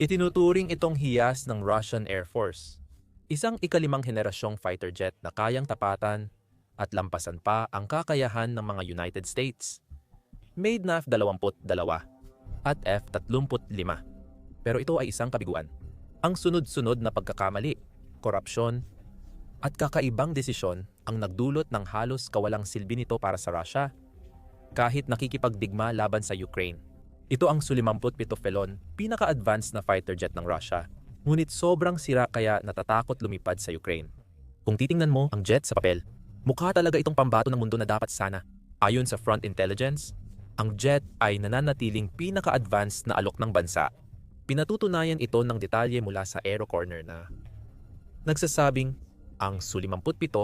Itinuturing itong hiyas ng Russian Air Force. Isang ikalimang henerasyong fighter jet na kayang tapatan at lampasan pa ang kakayahan ng mga United States. Made na F-22 at F-35. Pero ito ay isang kabiguan. Ang sunod-sunod na pagkakamali, korupsyon, at kakaibang desisyon ang nagdulot ng halos kawalang silbi nito para sa Russia kahit nakikipagdigma laban sa Ukraine. Ito ang Su-57 Felon, pinaka-advanced na fighter jet ng Russia. Ngunit sobrang sira kaya natatakot lumipad sa Ukraine. Kung titingnan mo ang jet sa papel, mukha talaga itong pambato ng mundo na dapat sana. Ayon sa Front Intelligence, ang jet ay nananatiling pinaka-advanced na alok ng bansa. Pinatutunayan ito ng detalye mula sa Aero Corner na nagsasabing ang Su-57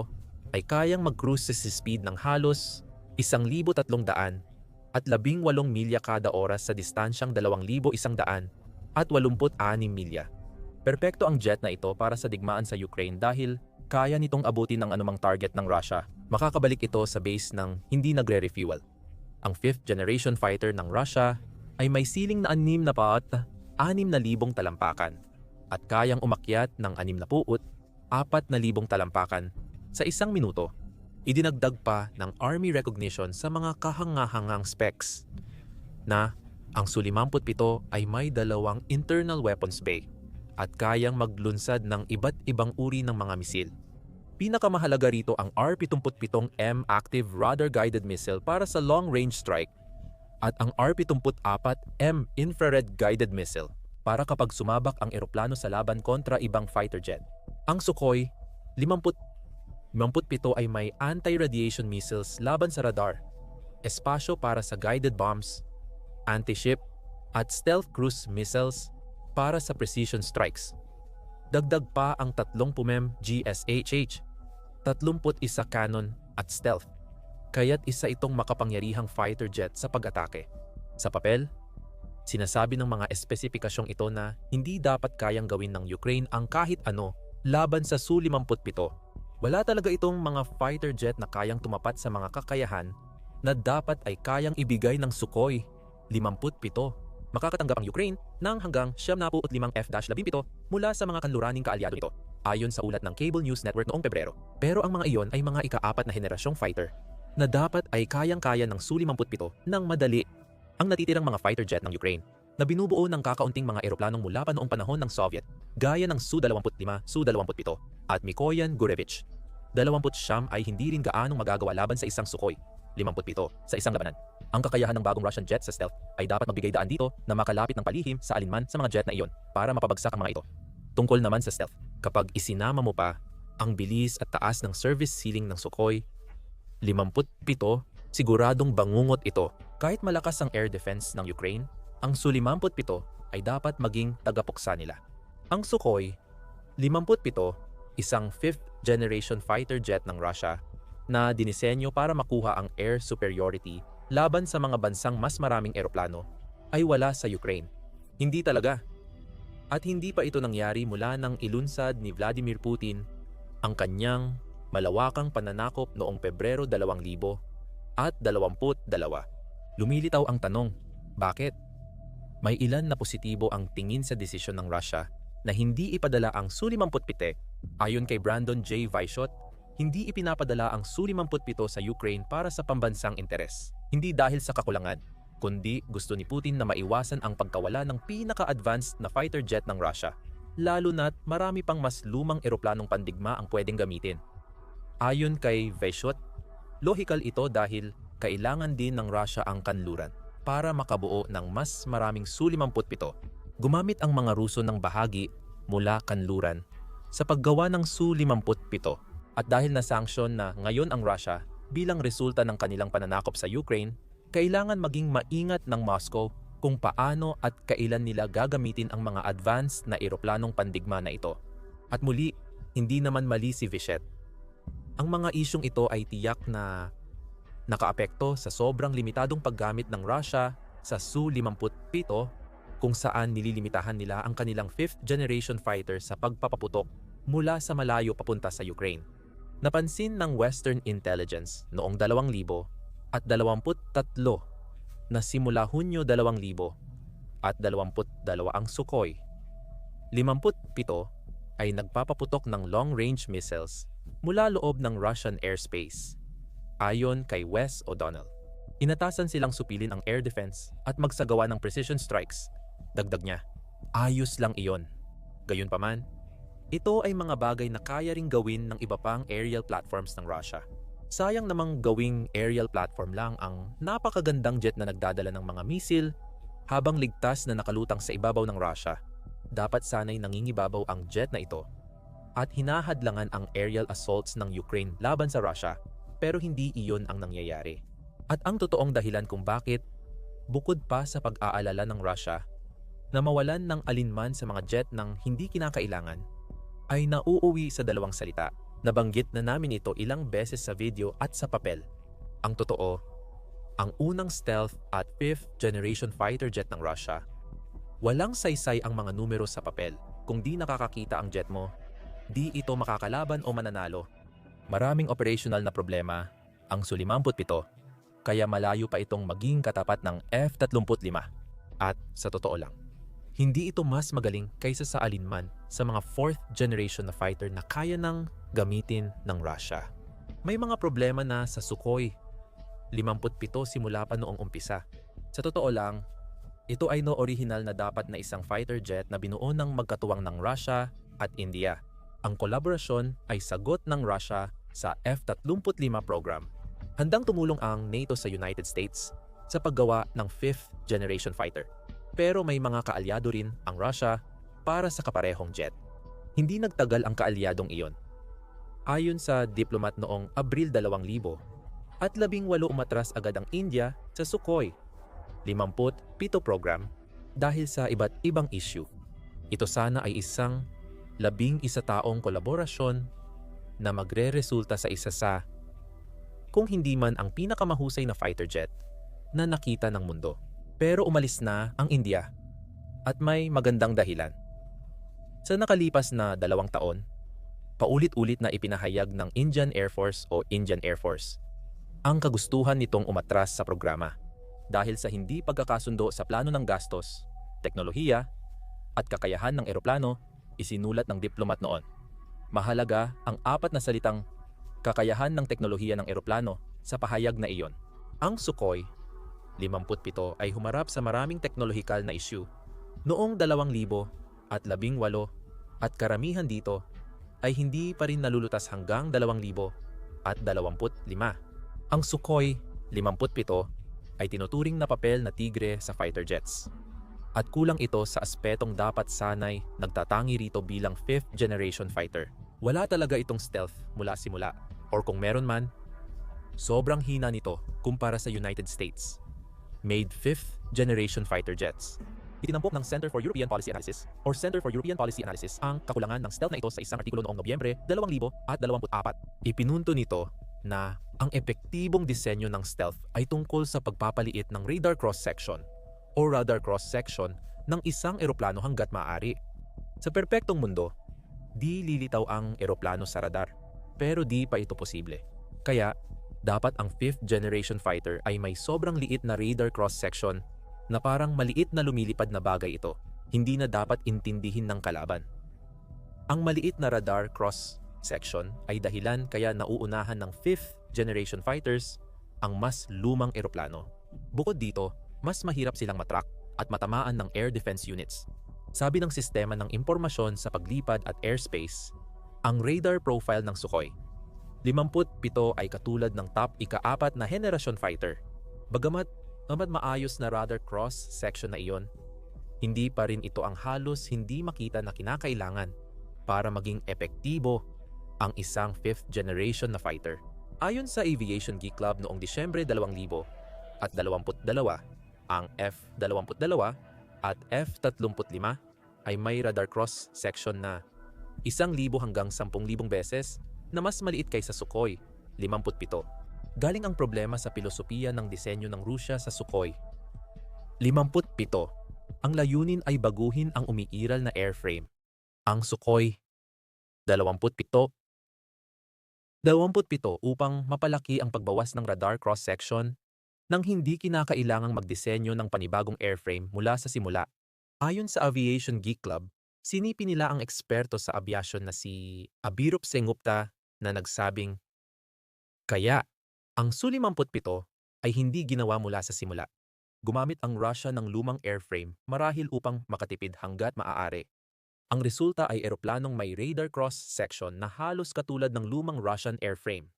ay kayang mag-cruise sa speed ng halos 1,300 at 18 milya kada oras sa distansyang 2,100 at 86 milya. Perpekto ang jet na ito para sa digmaan sa Ukraine dahil kaya nitong abutin ng anumang target ng Russia. Makakabalik ito sa base ng hindi nagre-refuel. Ang 5th generation fighter ng Russia ay may siling na 6 na paat 6,000 talampakan at kayang umakyat ng 6 na puot 4,000 talampakan sa isang minuto idinagdag pa ng Army recognition sa mga kahangahangang specs na ang Su-57 ay may dalawang internal weapons bay at kayang maglunsad ng iba't ibang uri ng mga misil. Pinakamahalaga rito ang R-77M Active Radar Guided Missile para sa long-range strike at ang R-74M Infrared Guided Missile para kapag sumabak ang eroplano sa laban kontra ibang fighter jet. Ang Sukhoi 50 57 ay may anti-radiation missiles laban sa radar, espasyo para sa guided bombs, anti-ship, at stealth cruise missiles para sa precision strikes. Dagdag pa ang tatlong PUMEM GSHH, 31 cannon at stealth, kaya't isa itong makapangyarihang fighter jet sa pag-atake. Sa papel, sinasabi ng mga espesipikasyong ito na hindi dapat kayang gawin ng Ukraine ang kahit ano laban sa Su-57 wala talaga itong mga fighter jet na kayang tumapat sa mga kakayahan na dapat ay kayang ibigay ng Sukhoi 57. Makakatanggap ang Ukraine ng hanggang 75 F-17 mula sa mga kanluraning kaalyado nito ayon sa ulat ng Cable News Network noong Pebrero. Pero ang mga iyon ay mga ika-apat na henerasyong fighter na dapat ay kayang-kaya ng Su-57 ng madali ang natitirang mga fighter jet ng Ukraine na binubuo ng kakaunting mga eroplanong mula pa noong panahon ng Soviet, gaya ng Su-25, Su-27 at Mikoyan Gurevich. 20 siyam ay hindi rin gaanong magagawa laban sa isang Sukhoi, 57 sa isang labanan. Ang kakayahan ng bagong Russian jet sa stealth ay dapat magbigay daan dito na makalapit ng palihim sa alinman sa mga jet na iyon para mapabagsak ang mga ito. Tungkol naman sa stealth, kapag isinama mo pa ang bilis at taas ng service ceiling ng Sukhoi, 57 siguradong bangungot ito. Kahit malakas ang air defense ng Ukraine, ang Su-57 ay dapat maging tagapuksa nila. Ang Sukhoi 57, isang 5th generation fighter jet ng Russia na dinisenyo para makuha ang air superiority laban sa mga bansang mas maraming eroplano, ay wala sa Ukraine. Hindi talaga. At hindi pa ito nangyari mula nang ilunsad ni Vladimir Putin ang kanyang malawakang pananakop noong Pebrero 2000 at 22. Lumilitaw ang tanong, bakit? May ilan na positibo ang tingin sa desisyon ng Russia na hindi ipadala ang Su-57. Ayon kay Brandon J. Vaishot, hindi ipinapadala ang Su-57 sa Ukraine para sa pambansang interes. Hindi dahil sa kakulangan, kundi gusto ni Putin na maiwasan ang pagkawala ng pinaka-advanced na fighter jet ng Russia, lalo na't marami pang mas lumang eroplanong pandigma ang pwedeng gamitin. Ayon kay Vaishot, logical ito dahil kailangan din ng Russia ang kanluran para makabuo ng mas maraming Su-57. Gumamit ang mga Ruso ng bahagi mula kanluran sa paggawa ng Su-57 at dahil na sanction na ngayon ang Russia bilang resulta ng kanilang pananakop sa Ukraine, kailangan maging maingat ng Moscow kung paano at kailan nila gagamitin ang mga advanced na eroplanong pandigma na ito. At muli, hindi naman mali si Vichet. Ang mga isyong ito ay tiyak na nakaapekto sa sobrang limitadong paggamit ng Russia sa Su-57 kung saan nililimitahan nila ang kanilang 5th generation fighter sa pagpapaputok mula sa malayo papunta sa Ukraine. Napansin ng Western Intelligence noong 2000 at 23 na simula Hunyo 2000 at 22 ang Sukhoi 57 ay nagpapaputok ng long-range missiles mula loob ng Russian airspace. Ayon kay Wes O'Donnell, inatasan silang supilin ang air defense at magsagawa ng precision strikes. Dagdag niya, ayos lang iyon. Gayunpaman, ito ay mga bagay na kaya ring gawin ng iba pang aerial platforms ng Russia. Sayang namang gawing aerial platform lang ang napakagandang jet na nagdadala ng mga misil habang ligtas na nakalutang sa ibabaw ng Russia. Dapat sana'y nangingibabaw ang jet na ito at hinahadlangan ang aerial assaults ng Ukraine laban sa Russia pero hindi iyon ang nangyayari. At ang totoong dahilan kung bakit, bukod pa sa pag-aalala ng Russia na mawalan ng alinman sa mga jet ng hindi kinakailangan, ay nauuwi sa dalawang salita. Nabanggit na namin ito ilang beses sa video at sa papel. Ang totoo, ang unang stealth at 5th generation fighter jet ng Russia, walang saysay ang mga numero sa papel. Kung di nakakakita ang jet mo, di ito makakalaban o mananalo. Maraming operational na problema ang Su-57, kaya malayo pa itong maging katapat ng F-35. At sa totoo lang, hindi ito mas magaling kaysa sa alinman sa mga 4th generation na fighter na kaya nang gamitin ng Russia. May mga problema na sa Sukhoi 57 simula pa noong umpisa. Sa totoo lang, ito ay no original na dapat na isang fighter jet na binuo ng magkatuwang ng Russia at India. Ang kolaborasyon ay sagot ng Russia sa F-35 program. Handang tumulong ang NATO sa United States sa paggawa ng 5th generation fighter. Pero may mga kaalyado rin ang Russia para sa kaparehong jet. Hindi nagtagal ang kaalyadong iyon. Ayon sa diplomat noong Abril 2000, at labing walo umatras agad ang India sa Sukhoi 57 program dahil sa iba't ibang issue. Ito sana ay isang labing isa taong kolaborasyon na magre-resulta sa isa sa kung hindi man ang pinakamahusay na fighter jet na nakita ng mundo. Pero umalis na ang India at may magandang dahilan. Sa nakalipas na dalawang taon, paulit-ulit na ipinahayag ng Indian Air Force o Indian Air Force ang kagustuhan nitong umatras sa programa dahil sa hindi pagkakasundo sa plano ng gastos, teknolohiya, at kakayahan ng eroplano, isinulat ng diplomat noon. Mahalaga ang apat na salitang kakayahan ng teknolohiya ng eroplano sa pahayag na iyon. Ang Sukhoi 57 ay humarap sa maraming teknolohikal na issue noong 2000 at 18 at karamihan dito ay hindi pa rin nalulutas hanggang 2000 at 25. Ang Sukhoi 57 ay tinuturing na papel na tigre sa fighter jets. At kulang ito sa aspetong dapat sanay nagtatangi rito bilang 5th generation fighter. Wala talaga itong stealth mula simula or kung meron man, sobrang hina nito kumpara sa United States. Made 5th generation fighter jets. Itinampok ng Center for European Policy Analysis or Center for European Policy Analysis ang kakulangan ng stealth na ito sa isang artikulo noong Nobyembre 2024. Ipinunto nito na ang epektibong disenyo ng stealth ay tungkol sa pagpapaliit ng radar cross-section o radar cross-section ng isang eroplano hanggat maaari. Sa perpektong mundo, di lilitaw ang eroplano sa radar, pero di pa ito posible. Kaya, dapat ang 5th generation fighter ay may sobrang liit na radar cross-section na parang maliit na lumilipad na bagay ito, hindi na dapat intindihin ng kalaban. Ang maliit na radar cross section ay dahilan kaya nauunahan ng 5th generation fighters ang mas lumang eroplano. Bukod dito, mas mahirap silang matrack at matamaan ng air defense units. Sabi ng sistema ng impormasyon sa paglipad at airspace, ang radar profile ng Sukhoi 57 ay katulad ng top ika-apat na henerasyon fighter. Bagamat naman maayos na radar cross section na iyon, hindi pa rin ito ang halos hindi makita na kinakailangan para maging epektibo ang isang 5th generation na fighter. Ayon sa Aviation Geek Club noong Disyembre 2000 at 22, ang F-22 at F-35 ay may radar cross section na 1,000 hanggang 10,000 beses na mas maliit kaysa Sukhoi 57. Galing ang problema sa pilosopiya ng disenyo ng Rusya sa Sukhoi 57. Ang layunin ay baguhin ang umiiral na airframe. Ang Sukhoi 27 27 upang mapalaki ang pagbawas ng radar cross-section nang hindi kinakailangang magdisenyo ng panibagong airframe mula sa simula. Ayon sa Aviation Geek Club, Sinipi nila ang eksperto sa abyasyon na si Abirup Sengupta na nagsabing, Kaya, ang Su-57 ay hindi ginawa mula sa simula. Gumamit ang Russia ng lumang airframe marahil upang makatipid hanggat maaari. Ang resulta ay eroplanong may radar cross-section na halos katulad ng lumang Russian airframe.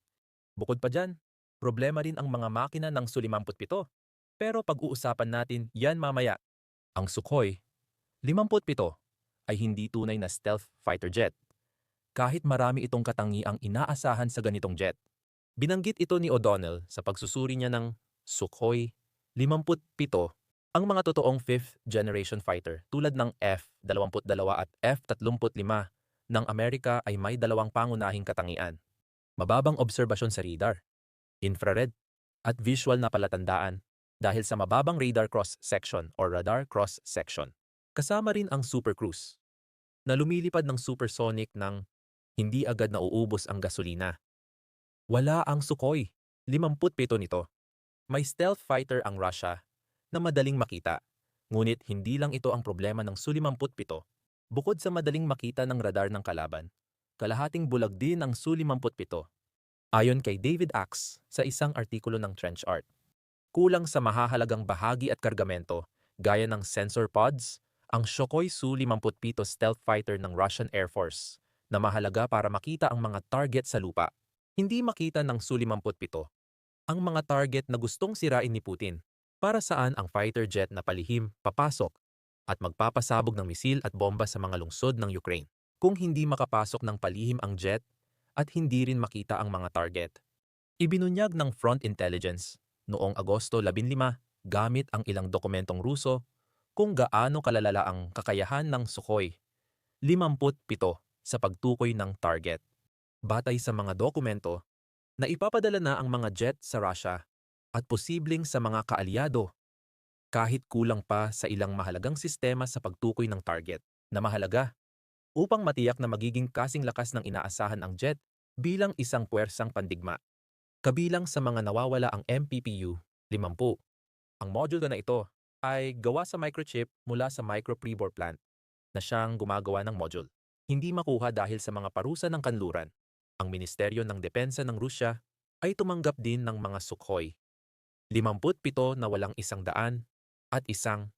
Bukod pa dyan, problema rin ang mga makina ng Su-57. Pero pag-uusapan natin yan mamaya. Ang Sukhoi 57 ay hindi tunay na stealth fighter jet. Kahit marami itong katangiang inaasahan sa ganitong jet. Binanggit ito ni O'Donnell sa pagsusuri niya ng Sukhoi 57 ang mga totoong 5th generation fighter tulad ng F-22 at F-35 ng Amerika ay may dalawang pangunahing katangian. Mababang obserbasyon sa radar, infrared, at visual na palatandaan dahil sa mababang radar cross-section or radar cross-section. Kasama rin ang Super Cruise na lumilipad ng supersonic ng hindi agad nauubos ang gasolina. Wala ang Sukhoi, 57 nito. May stealth fighter ang Russia na madaling makita. Ngunit hindi lang ito ang problema ng Su-57. Bukod sa madaling makita ng radar ng kalaban, kalahating bulag din ang Su-57. Ayon kay David Axe sa isang artikulo ng Trench Art. Kulang sa mahahalagang bahagi at kargamento, gaya ng sensor pods, ang Sukhoi Su-57 stealth fighter ng Russian Air Force na mahalaga para makita ang mga target sa lupa. Hindi makita ng Su-57 ang mga target na gustong sirain ni Putin para saan ang fighter jet na palihim papasok at magpapasabog ng misil at bomba sa mga lungsod ng Ukraine kung hindi makapasok ng palihim ang jet at hindi rin makita ang mga target. Ibinunyag ng Front Intelligence noong Agosto 15 gamit ang ilang dokumentong Ruso kung gaano kalalala ang kakayahan ng Sukhoi 57 sa pagtukoy ng target. Batay sa mga dokumento, na ipapadala na ang mga jet sa Russia at posibleng sa mga kaalyado kahit kulang pa sa ilang mahalagang sistema sa pagtukoy ng target na mahalaga upang matiyak na magiging kasing lakas ng inaasahan ang jet bilang isang puwersang pandigma. Kabilang sa mga nawawala ang MPPU 50. Ang module na ito ay gawa sa microchip mula sa micro prebore plant na siyang gumagawa ng module. Hindi makuha dahil sa mga parusa ng kanluran. Ang Ministeryo ng Depensa ng Rusya ay tumanggap din ng mga Sukhoi 57 na walang isang daan at isang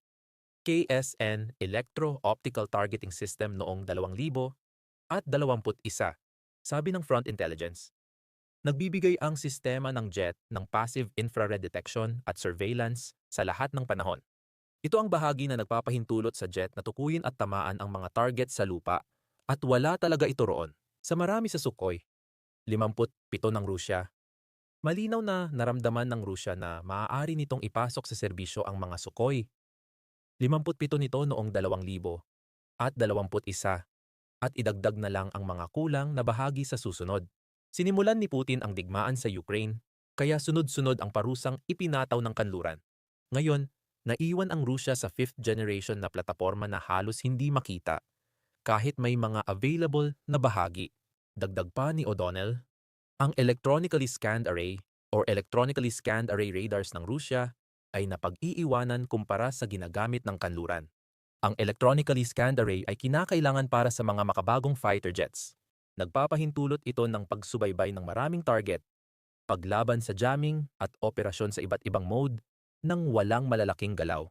KSN Electro-Optical Targeting System noong 2000 at 21, sabi ng Front Intelligence. Nagbibigay ang sistema ng JET ng passive infrared detection at surveillance sa lahat ng panahon. Ito ang bahagi na nagpapahintulot sa JET na tukuyin at tamaan ang mga target sa lupa at wala talaga ito roon. Sa marami sa Sukhoi, 57 ng Rusya Malinaw na naramdaman ng Rusya na maaari nitong ipasok sa serbisyo ang mga Sukhoi. 57 nito noong 2000 at 21 at idagdag na lang ang mga kulang na bahagi sa susunod. Sinimulan ni Putin ang digmaan sa Ukraine, kaya sunod-sunod ang parusang ipinataw ng kanluran. Ngayon, naiwan ang Rusya sa fifth generation na plataporma na halos hindi makita, kahit may mga available na bahagi. Dagdag pa ni O'Donnell, ang electronically scanned array or electronically scanned array radars ng Rusya ay napag-iiwanan kumpara sa ginagamit ng kanluran. Ang electronically scanned array ay kinakailangan para sa mga makabagong fighter jets. Nagpapahintulot ito ng pagsubaybay ng maraming target, paglaban sa jamming at operasyon sa iba't ibang mode ng walang malalaking galaw.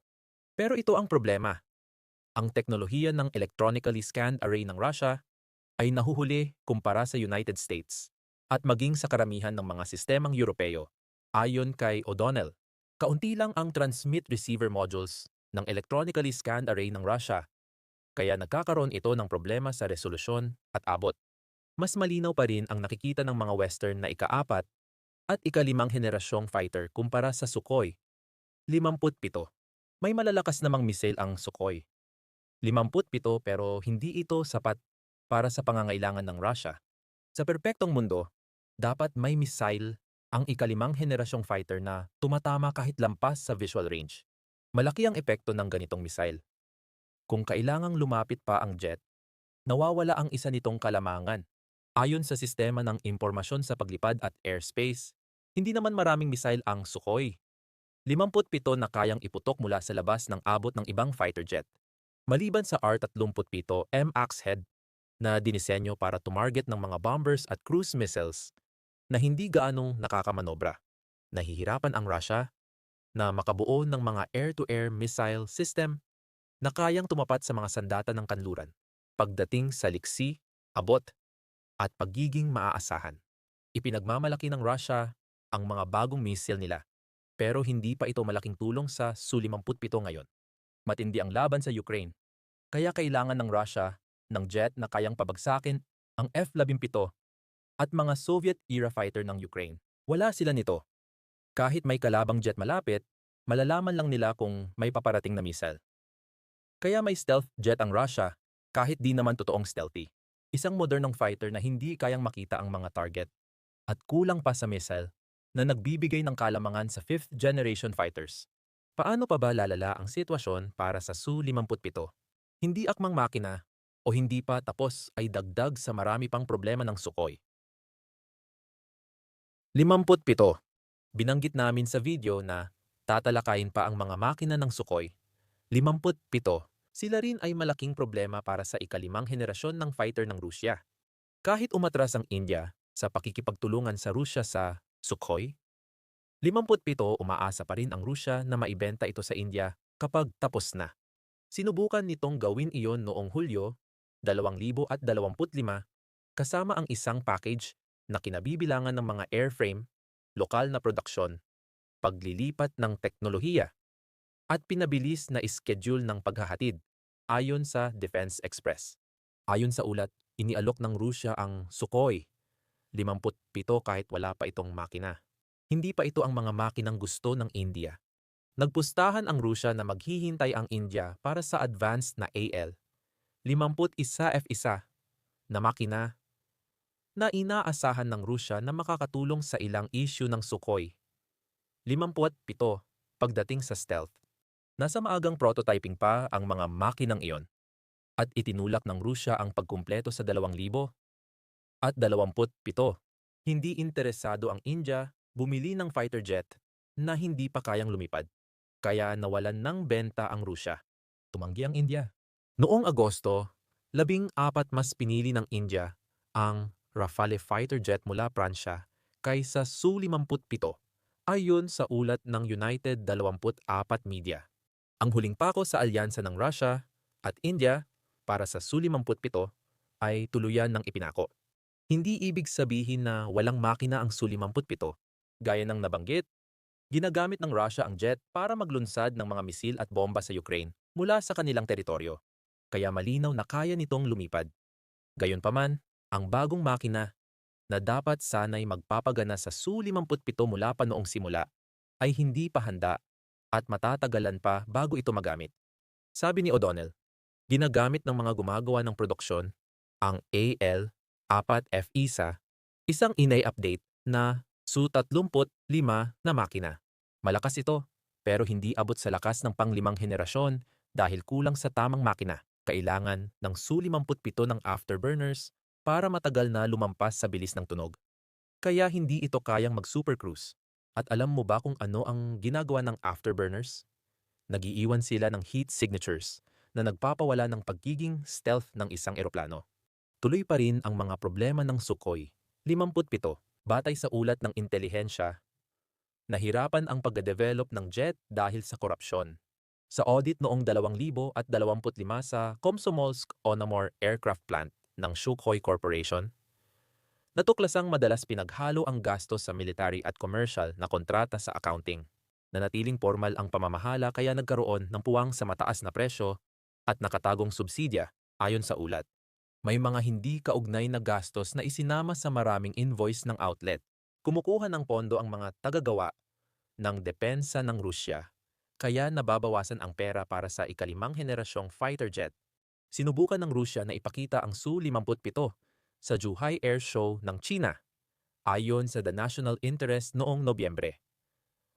Pero ito ang problema. Ang teknolohiya ng electronically scanned array ng Russia ay nahuhuli kumpara sa United States at maging sa karamihan ng mga sistemang Europeo. Ayon kay O'Donnell, kaunti lang ang transmit-receiver modules ng electronically scanned array ng Russia, kaya nagkakaroon ito ng problema sa resolusyon at abot. Mas malinaw pa rin ang nakikita ng mga Western na ikaapat at ikalimang henerasyong fighter kumpara sa Sukhoi. 57. May malalakas namang misil ang Sukhoi. 57 pero hindi ito sapat para sa pangangailangan ng Russia. Sa perpektong mundo, dapat may missile ang ikalimang henerasyong fighter na tumatama kahit lampas sa visual range. Malaki ang epekto ng ganitong missile. Kung kailangang lumapit pa ang jet, nawawala ang isa nitong kalamangan. Ayon sa sistema ng impormasyon sa paglipad at airspace, hindi naman maraming missile ang Sukhoi. 57 na kayang iputok mula sa labas ng abot ng ibang fighter jet. Maliban sa R-37 M-AX head na dinisenyo para tumarget ng mga bombers at cruise missiles na hindi gaanong nakakamanobra. Nahihirapan ang Russia na makabuo ng mga air-to-air missile system na kayang tumapat sa mga sandata ng kanluran pagdating sa liksi, abot, at pagiging maaasahan. Ipinagmamalaki ng Russia ang mga bagong missile nila pero hindi pa ito malaking tulong sa Su-57 ngayon. Matindi ang laban sa Ukraine kaya kailangan ng Russia ng jet na kayang pabagsakin ang F-17 at mga Soviet-era fighter ng Ukraine. Wala sila nito. Kahit may kalabang jet malapit, malalaman lang nila kung may paparating na missile. Kaya may stealth jet ang Russia kahit di naman totoong stealthy. Isang modernong fighter na hindi kayang makita ang mga target at kulang pa sa missile na nagbibigay ng kalamangan sa 5th generation fighters. Paano pa ba lalala ang sitwasyon para sa Su-57? Hindi akmang makina o hindi pa tapos ay dagdag sa marami pang problema ng Sukhoi. 57. Binanggit namin sa video na tatalakayin pa ang mga makina ng Sukhoi. 57. Sila rin ay malaking problema para sa ikalimang henerasyon ng fighter ng Rusya. Kahit umatras ang India sa pakikipagtulungan sa Rusya sa Sukhoi, 57 umaasa pa rin ang Rusya na maibenta ito sa India kapag tapos na. Sinubukan nitong gawin iyon noong Hulyo 2025 kasama ang isang package na kinabibilangan ng mga airframe, lokal na produksyon, paglilipat ng teknolohiya, at pinabilis na schedule ng paghahatid ayon sa Defense Express. Ayon sa ulat, inialok ng Rusya ang Sukhoi 57 kahit wala pa itong makina. Hindi pa ito ang mga makinang gusto ng India. Nagpustahan ang Rusya na maghihintay ang India para sa advanced na AL 51 F1 na makina na inaasahan ng Rusya na makakatulong sa ilang issue ng Sukhoi. 57 pagdating sa stealth. Nasa maagang prototyping pa ang mga makinang iyon at itinulak ng Rusya ang pagkumpleto sa 2,000 at 27. Hindi interesado ang India bumili ng fighter jet na hindi pa kayang lumipad. Kaya nawalan ng benta ang Rusya. Tumanggi ang India. Noong Agosto, labing apat mas pinili ng India ang Rafale fighter jet mula Pransya kaysa Su-57 ayon sa ulat ng United 24 Media. Ang huling pako sa alyansa ng Russia at India para sa Su-57 ay tuluyan ng ipinako. Hindi ibig sabihin na walang makina ang Su-57. Gaya ng nabanggit, ginagamit ng Russia ang jet para maglunsad ng mga misil at bomba sa Ukraine mula sa kanilang teritoryo. Kaya malinaw na kaya nitong lumipad. Gayunpaman, ang bagong makina na dapat sanay magpapagana sa Su-57 mula pa noong simula ay hindi pa handa at matatagalan pa bago ito magamit. Sabi ni O'Donnell, ginagamit ng mga gumagawa ng produksyon ang AL-4F-ISA, isang inay update na Su-35 na makina. Malakas ito, pero hindi abot sa lakas ng panglimang henerasyon dahil kulang sa tamang makina. Kailangan ng Su-57 ng afterburners para matagal na lumampas sa bilis ng tunog. Kaya hindi ito kayang mag-supercruise. At alam mo ba kung ano ang ginagawa ng afterburners? Nagiiwan sila ng heat signatures na nagpapawala ng pagiging stealth ng isang eroplano. Tuloy pa rin ang mga problema ng Sukhoi. 57, batay sa ulat ng intelihensya, nahirapan ang pagdevelop ng jet dahil sa korupsyon. Sa audit noong 2025 sa Komsomolsk Onamor Aircraft Plant, ng Sukhoi Corporation, natuklasang madalas pinaghalo ang gastos sa military at commercial na kontrata sa accounting. Nanatiling formal ang pamamahala kaya nagkaroon ng puwang sa mataas na presyo at nakatagong subsidya ayon sa ulat. May mga hindi kaugnay na gastos na isinama sa maraming invoice ng outlet. Kumukuha ng pondo ang mga tagagawa ng depensa ng Rusya, kaya nababawasan ang pera para sa ikalimang henerasyong fighter jet sinubukan ng Rusya na ipakita ang Su-57 sa Zhuhai Air Show ng China ayon sa The National Interest noong Nobyembre.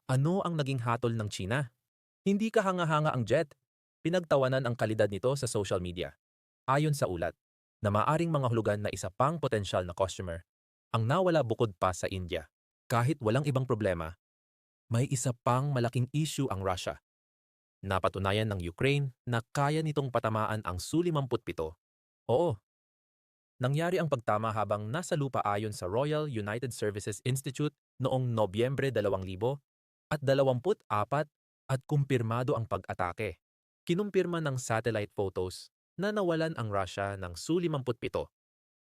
Ano ang naging hatol ng China? Hindi kahanga-hanga ang jet. Pinagtawanan ang kalidad nito sa social media. Ayon sa ulat, na maaring mga hulugan na isa pang potensyal na customer ang nawala bukod pa sa India. Kahit walang ibang problema, may isa pang malaking issue ang Russia. Napatunayan ng Ukraine na kaya nitong patamaan ang Su-57. Oo, nangyari ang pagtama habang nasa lupa ayon sa Royal United Services Institute noong Nobyembre 2000 at 24 at kumpirmado ang pag-atake. Kinumpirma ng satellite photos na nawalan ang Russia ng Su-57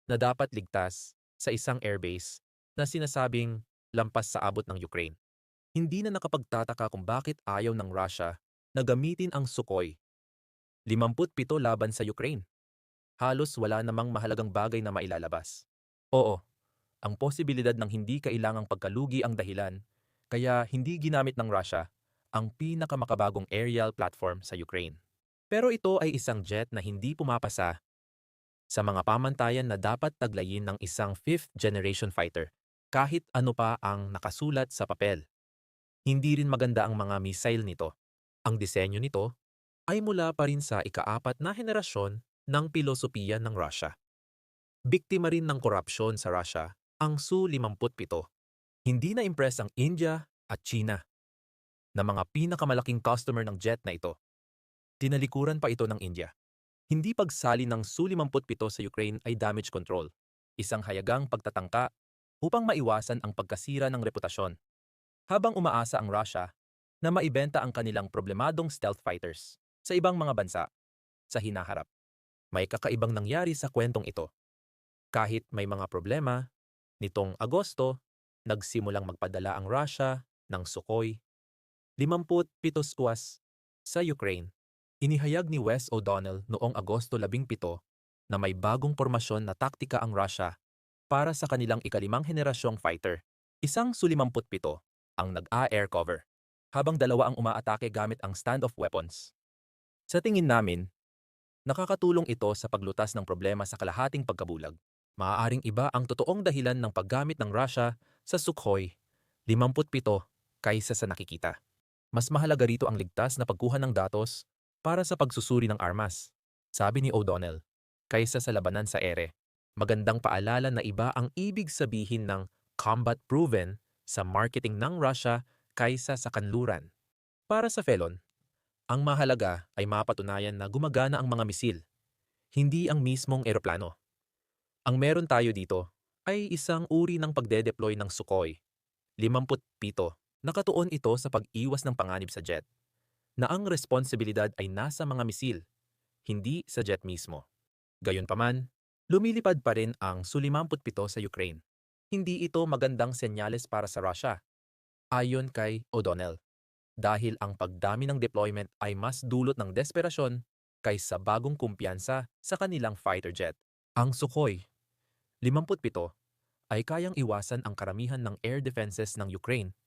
na dapat ligtas sa isang airbase na sinasabing lampas sa abot ng Ukraine. Hindi na nakapagtataka kung bakit ayaw ng Russia na gamitin ang Sukhoi. 57 laban sa Ukraine. Halos wala namang mahalagang bagay na mailalabas. Oo, ang posibilidad ng hindi kailangang pagkalugi ang dahilan, kaya hindi ginamit ng Russia ang pinakamakabagong aerial platform sa Ukraine. Pero ito ay isang jet na hindi pumapasa sa mga pamantayan na dapat taglayin ng isang fifth-generation fighter kahit ano pa ang nakasulat sa papel. Hindi rin maganda ang mga missile nito. Ang disenyo nito ay mula pa rin sa ikaapat na henerasyon ng pilosopiya ng Russia. Biktima rin ng korupsyon sa Russia ang Su-57. Hindi na impress ang India at China na mga pinakamalaking customer ng jet na ito. Tinalikuran pa ito ng India. Hindi pagsali ng Su-57 sa Ukraine ay damage control, isang hayagang pagtatangka upang maiwasan ang pagkasira ng reputasyon. Habang umaasa ang Russia na maibenta ang kanilang problemadong stealth fighters sa ibang mga bansa sa hinaharap. May kakaibang nangyari sa kwentong ito. Kahit may mga problema, nitong Agosto, nagsimulang magpadala ang Russia ng Sukhoi 57 squas sa Ukraine. Inihayag ni Wes O'Donnell noong Agosto 17 na may bagong pormasyon na taktika ang Russia para sa kanilang ikalimang henerasyong fighter. Isang Su-57 ang nag-a-air cover, habang dalawa ang umaatake gamit ang standoff weapons. Sa tingin namin, nakakatulong ito sa paglutas ng problema sa kalahating pagkabulag. Maaaring iba ang totoong dahilan ng paggamit ng Russia sa Sukhoi 57 kaysa sa nakikita. Mas mahalaga rito ang ligtas na pagkuha ng datos para sa pagsusuri ng armas, sabi ni O'Donnell, kaysa sa labanan sa ere. Magandang paalala na iba ang ibig sabihin ng combat proven sa marketing ng Russia kaysa sa kanluran. Para sa Felon, ang mahalaga ay mapatunayan na gumagana ang mga misil, hindi ang mismong eroplano. Ang meron tayo dito ay isang uri ng pagde-deploy ng Sukhoi, 57. Nakatuon ito sa pag-iwas ng panganib sa jet, na ang responsibilidad ay nasa mga misil, hindi sa jet mismo. Gayunpaman, lumilipad pa rin ang Su-57 sa Ukraine. Hindi ito magandang senyales para sa Russia, ayon kay O'Donnell. Dahil ang pagdami ng deployment ay mas dulot ng desperasyon kaysa bagong kumpiyansa sa kanilang fighter jet. Ang Sukhoi 57 ay kayang iwasan ang karamihan ng air defenses ng Ukraine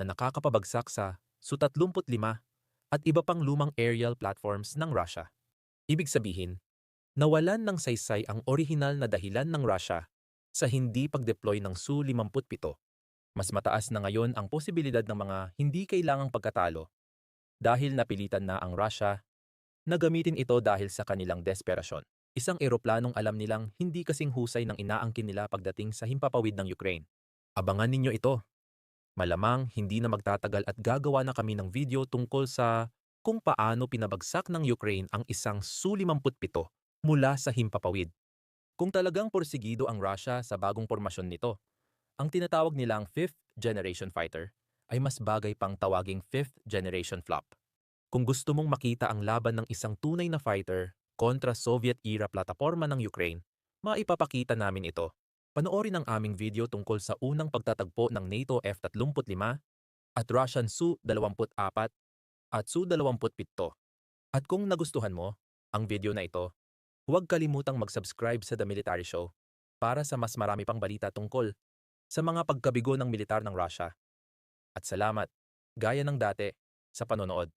na nakakapabagsak sa Su-35 at iba pang lumang aerial platforms ng Russia. Ibig sabihin, nawalan ng saysay ang orihinal na dahilan ng Russia sa hindi pag-deploy ng Su-57. Mas mataas na ngayon ang posibilidad ng mga hindi kailangang pagkatalo dahil napilitan na ang Russia na gamitin ito dahil sa kanilang desperasyon. Isang eroplanong alam nilang hindi kasing husay ng inaangkin nila pagdating sa himpapawid ng Ukraine. Abangan ninyo ito. Malamang hindi na magtatagal at gagawa na kami ng video tungkol sa kung paano pinabagsak ng Ukraine ang isang Su-57 mula sa himpapawid. Kung talagang porsigido ang Russia sa bagong pormasyon nito, ang tinatawag nilang 5th generation fighter ay mas bagay pang tawaging 5th generation flop. Kung gusto mong makita ang laban ng isang tunay na fighter kontra Soviet-era plataporma ng Ukraine, maipapakita namin ito. Panoorin ang aming video tungkol sa unang pagtatagpo ng NATO F-35 at Russian Su-24 at Su-27. At kung nagustuhan mo ang video na ito, huwag kalimutang mag-subscribe sa The Military Show para sa mas marami pang balita tungkol sa mga pagkabigo ng militar ng Russia. At salamat, gaya ng dati, sa panonood.